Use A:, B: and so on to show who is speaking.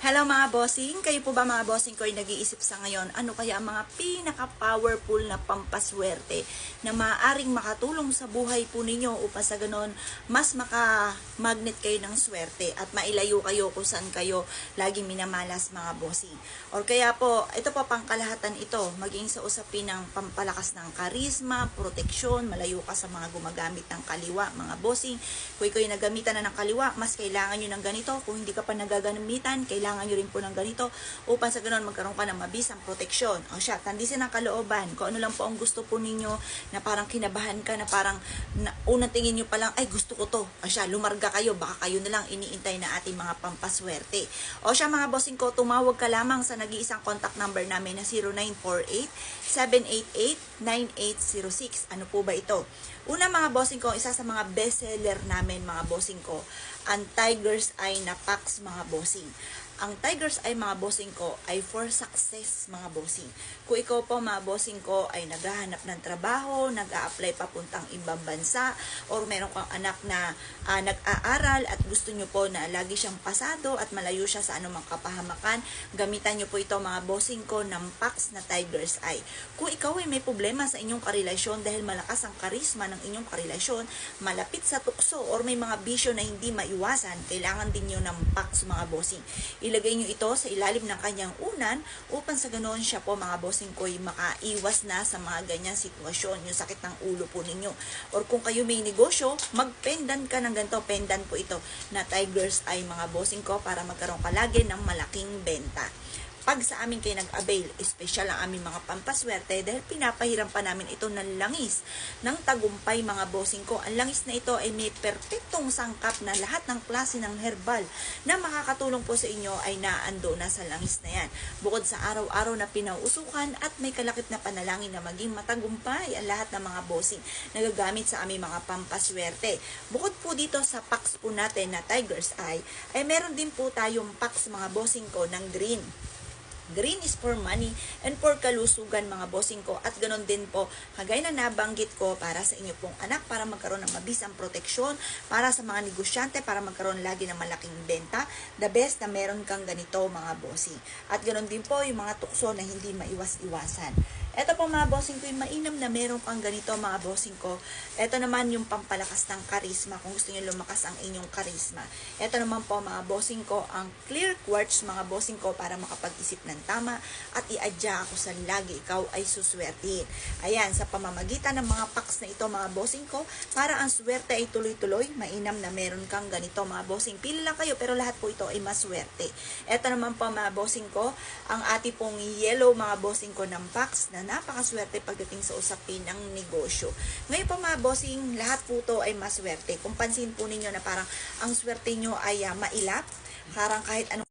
A: Hello mga bossing, kayo po ba mga bossing ko ay nag-iisip sa ngayon ano kaya ang mga pinaka-powerful na pampaswerte na maaaring makatulong sa buhay po ninyo upang sa ganon mas maka-magnet kayo ng swerte at mailayo kayo kung saan kayo laging minamalas mga bossing. Or kaya po, ito po pangkalahatan ito, maging sa usapin ng pampalakas ng karisma, proteksyon, malayo ka sa mga gumagamit ng kaliwa mga bossing. Kung ikaw ay nagamitan na ng kaliwa, mas kailangan nyo ng ganito. Kung hindi ka pa nagagamitan, kailangan nyo rin po ng ganito upang sa ganon magkaroon ka ng mabisang proteksyon. O siya, tandisin ang kalooban. Kung ano lang po ang gusto po ninyo na parang kinabahan ka, na parang na, unang tingin nyo pa lang, ay gusto ko to. O siya, lumarga kayo, baka kayo na lang iniintay na ating mga pampaswerte. O siya mga bossing ko, tumawag ka lamang sa nag-iisang contact number namin na 0948-788-9806. Ano po ba ito? Una mga bossing ko, isa sa mga bestseller namin mga bossing ko, ang Tiger's Eye na packs mga bossing. Ang Tiger's Eye mga bossing ko ay for success mga bossing. Kung ikaw po mga bossing ko ay naghahanap ng trabaho, nag-a-apply papuntang ibang bansa, or meron kang anak na ah, nag-aaral at gusto nyo po na lagi siyang pasado at malayo siya sa anumang kapahamakan, gamitan nyo po ito mga bossing ko ng packs na Tiger's Eye. Kung ikaw ay may problema sa inyong karelasyon dahil malakas ang karisma ng inyong karelasyon, malapit sa tukso or may mga bisyo na hindi maiwasan, kailangan din nyo ng packs mga bossing. Ilagay nyo ito sa ilalim ng kanyang unan upang sa ganoon siya po mga bossing ko makaiwas na sa mga ganyang sitwasyon, yung sakit ng ulo po ninyo. Or kung kayo may negosyo, magpendan ka ng ganito, pendan po ito na Tiger's Eye mga bossing ko para magkaroon ka lagi ng malaking benta pag sa amin kayo nag-avail, espesyal ang aming mga pampaswerte dahil pinapahiram pa namin ito ng langis ng tagumpay mga bossing ko. Ang langis na ito ay may perpektong sangkap na lahat ng klase ng herbal na makakatulong po sa inyo ay naando na sa langis na yan. Bukod sa araw-araw na pinauusukan at may kalakip na panalangin na maging matagumpay ang lahat ng mga bossing na gagamit sa aming mga pampaswerte. Bukod po dito sa packs po natin na Tiger's Eye, ay meron din po tayong packs mga bossing ko ng green. Green is for money and for kalusugan mga bossing ko. At ganon din po, kagaya na nabanggit ko para sa inyo pong anak para magkaroon ng mabisang proteksyon, para sa mga negosyante para magkaroon lagi ng malaking benta. The best na meron kang ganito mga bossing. At ganon din po yung mga tukso na hindi maiwas-iwasan. Ito po mga bossing ko, yung mainam na meron kang ganito mga bossing ko. Ito naman yung pampalakas ng karisma kung gusto niyo lumakas ang inyong karisma. Ito naman po mga bossing ko, ang clear quartz mga bossing ko para makapag-isip ng tama at i-adya ako sa lagi ikaw ay suswertihin. Ayan, sa pamamagitan ng mga packs na ito mga bossing ko, para ang swerte ay tuloy-tuloy, mainam na meron kang ganito mga bossing. Pili lang kayo pero lahat po ito ay maswerte. Ito naman po mga bossing ko, ang ati pong yellow mga bossing ko ng packs na napakaswerte pagdating sa usapin ng negosyo. Ngayon po mga bossing, lahat po ito ay maswerte. Kung pansin po ninyo na parang ang swerte nyo ay uh, mailap, parang kahit anong